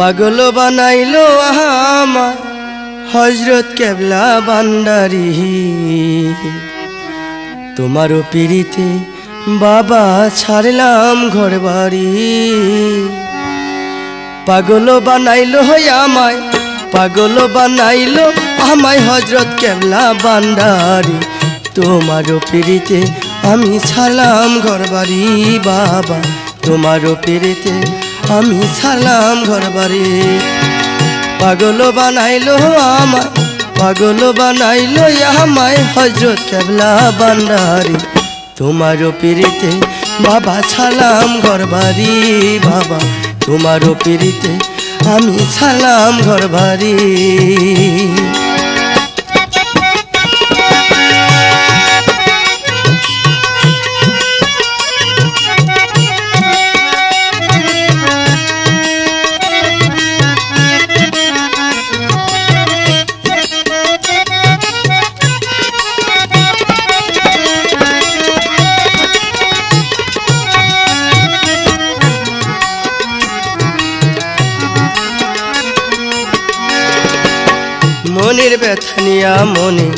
পাগল বানাইলো আমার হজরত কেবলা বান্ডারি তোমারও পিড়িতে বাবা ছাড়লাম ঘর বাড়ি পাগল বানাইলো হয় আমায়, পাগল বানাইলো আমায় হজরত কেবলা বান্ডারি তোমারও পিড়িতে আমি ছালাম ঘর বাড়ি বাবা, তোমারও পিড়িতে আমি ছালাম ঘর বাড়ি পাগল বানাইলো আমায় পাগল বানাইলো আমায়, হজরত কেবলা বান্ডারি তোমারও পিড়িতে বাবা ছালাম ঘর বাড়ি বাবা, তোমারও পিড়িতে আমি ছালাম ঘর বাড়ি মনের ব্যথা নিয়া মনে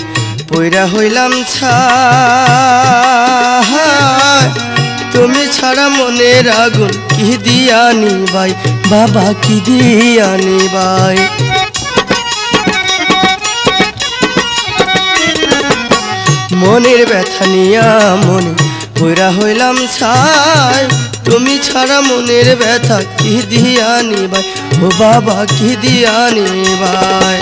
পইরা হইলাম ছাই। তুমি ছাড়া মনের আগুন কি দিয়া নিবাই? বাবা, কি দিয়া নিবাই? মনের ব্যথা নিয়া মনে পইরা হইলাম ছাই। তুমি ছাড়া মনের ব্যথা কি দিয়া নিবাই? ও বাবা, কি দিয়া নিবাই?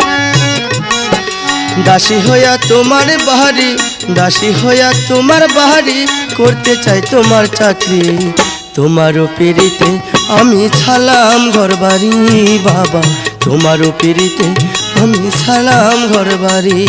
দাসী হইয়া তোমার বাহারি, দাসী হইয়া তোমার বাহারি, করতে চাই তোমার চাকরি। তোমারও পেরিতে আমি ছালাম ঘর বাবা। তোমারও পেরিতে আমি ছালাম ঘর বাড়ি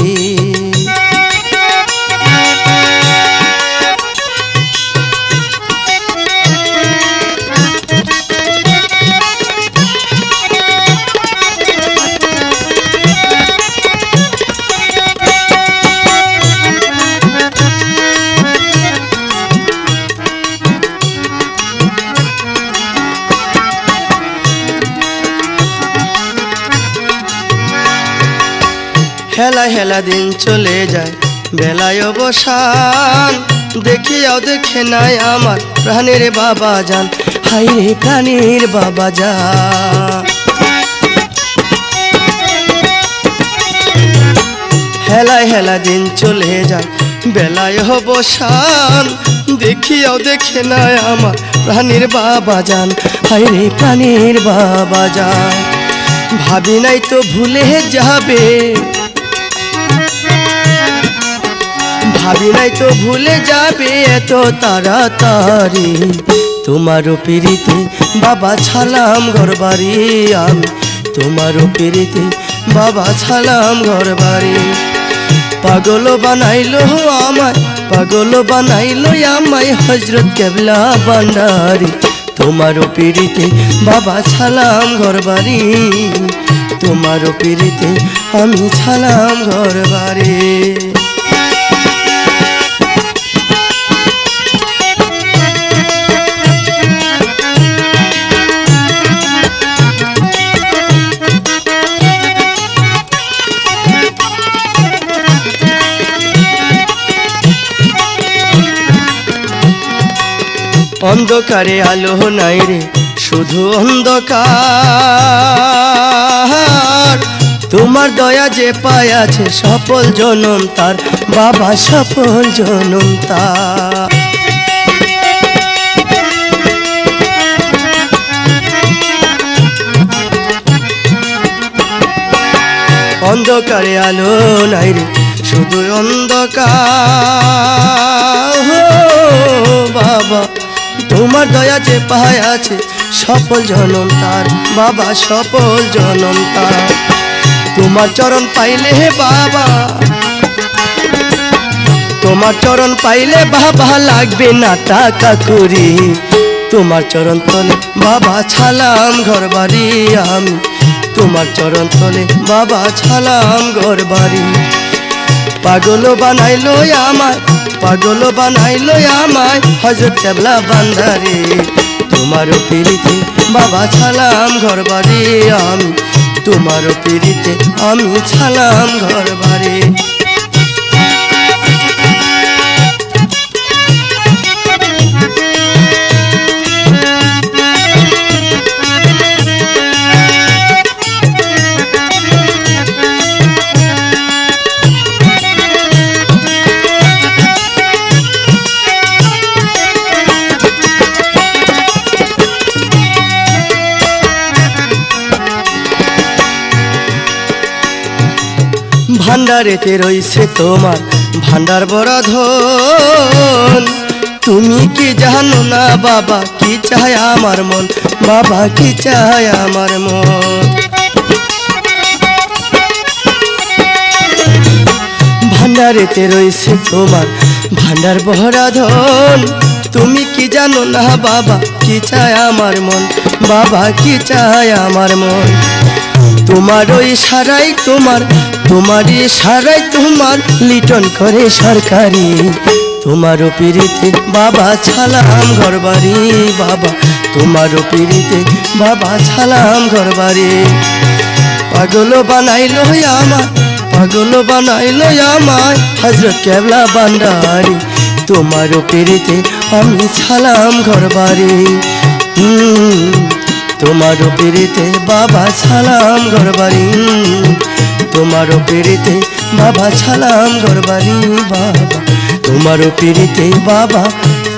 হেলা হেলা দিন চলে যায়, বেলায় অবসান। দেখিয়াও দেখে নাই আমার প্রাণের বাবা যান হাই রে প্রাণের বাবা যান হেলায় হেলা দিন চলে যায়, বেলায় অবসান। দেখিয়াও দেখে নাই আমার প্রাণের বাবা যান হাই রে প্রাণের বাবা যান ভাবি নাই তো ভুলে যাবে। ভাবি নাই তো ভুলে যাবে এত তাড়াতাড়ি। তোমারও পিড়িতে বাবা ছালাম ঘর বাড়ি আমি। তোমারও পিড়িতে বাবা ছালাম ঘর বাড়ি। পাগল বানাইলো আমায়, পাগল বানাইলো আমায় হজরত কেবলা বান্ডারি তোমারও পিড়িতে বাবা ছালাম ঘর বাড়ি। তোমারও পিড়িতে আমি ছালাম ঘর বাড়ি। অন্ধকারে আলো নাই রে, শুধু অন্ধকার। তোমার দয়া যে পায় আছে সফল জনম তার, বাবা সফল জনম তার। অন্ধকারে আলো নাই রে, শুধু অন্ধকার। বাবা। তোমার দয়া যে পাহায় আছে, সফল জনম তার। বাবা, সফল জনম তার। তোমার চরণ পাইলে হে বাবা, তোমার চরণ পাইলে বাবা লাগবে না টাকা করি। তোমার চরণ তলে বাবা ছালাম ঘর বাড়ি আমি। তোমার চরণ তলে বাবা ছালাম ঘর বাড়ি। পাগল বানাইলো আমায়, পাগল বানাইলো আমায়। হজরত কেবলা বান্দারে, তোমার পিড়িতে বাবা ছালাম ঘর বাড়ি আমি। তোমার পিড়িতে আমি ছালাম ঘর বাড়ি ভান্ডারেতে রইছে তোমার ভান্ডার বড় ধন? তুমি কি জানো না বাবা, কি চায় আমার মন? বাবা, কি চায় আমার মন? ভান্ডারেতে রয়েছে তোমার ভান্ডার ভরা ধন? তুমি কি জানো না বাবা, কি চায় আমার মন? বাবা, কি চায় আমার মন? তোমার ওই সারাই তোমার তোমার সারাই তোমার লিটন করে সরকারি। তোমারও পিড়িতে বাবা ছালাম ঘর বাড়ি বাবা। তোমারও পিড়িতে বাবা ছালাম ঘর বাড়ি পাগল বানাইলো আমার পাগল বানাইল আমায় হজরত কেবলা বান্ডারি তোমারও পেরিতে আমি ছালাম ঘর বাড়ি হুম, তোমারও পেরিতে বাবা ছালাম গরবারি তোমার পেরিতে বাবা ছালাম গরবারি বাবা। তোমারও পেরিতে বাবা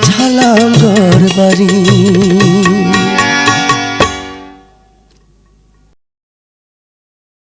ছালাম গরবারি